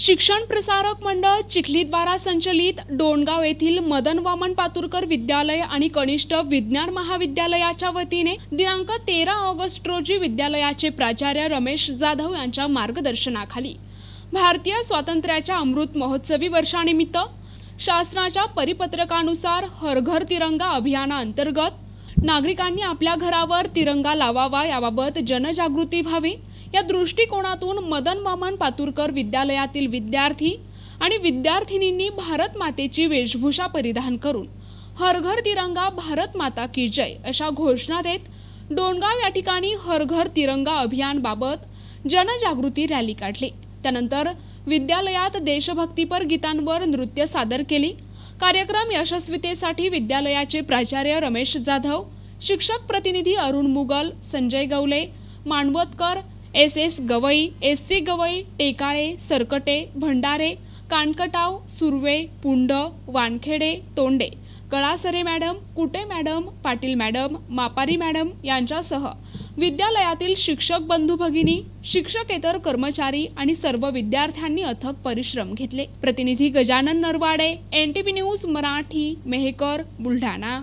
शिक्षण प्रसारक मंडळ चिखलीद्वारा संचलित डोणगाव येथील मदन वामन पातुरकर विद्यालय आणि कनिष्ठ विज्ञान महाविद्यालयाच्या वतीने दिनांक तेरा ऑगस्ट रोजी विद्यालयाचे प्राचार्य रमेश जाधव यांच्या मार्गदर्शनाखाली भारतीय स्वातंत्र्याच्या अमृत महोत्सवी वर्षानिमित्त शासनाच्या परिपत्रकानुसार हर घर तिरंगा अभियानाअंतर्गत नागरिकांनी आपल्या घरावर तिरंगा लावावा याबाबत जनजागृती व्हावी. या दृष्टिकोनातून मदन वामन पातुरकर विद्यालयातील विद्यार्थी आणि विद्यार्थिनींनी भारत मातेची वेशभूषा परिधान करून हरघर तिरंगा भारत माता की जय अशा घोषणा देत डोणगाव या ठिकाणी हरघर तिरंगा अभियानबाबत जनजागृती रॅली काढली. त्यानंतर विद्यालयात देशभक्तीपर गीतांवर नृत्य सादर केली. कार्यक्रम यशस्वीतेसाठी विद्यालयाचे प्राचार्य रमेश जाधव शिक्षक प्रतिनिधी Arun Mugal Sanjay Gawale Manvatkar S S Gawai S C Gawai Tekale Sarkate Bhandare Kankatav Surve Pund Wankhede Tonde. Kalasre madam Kute madam Patil madam Mapari madam यांच्यासह विद्यालयातील शिक्षक बंधू भगिनी शिक्षकेतर कर्मचारी आणि सर्व विद्यार्थ्यांनी अथक परिश्रम घेतले. प्रतिनिधी Gajanan Narwade N T P news Marathi Mehkar Buldhana.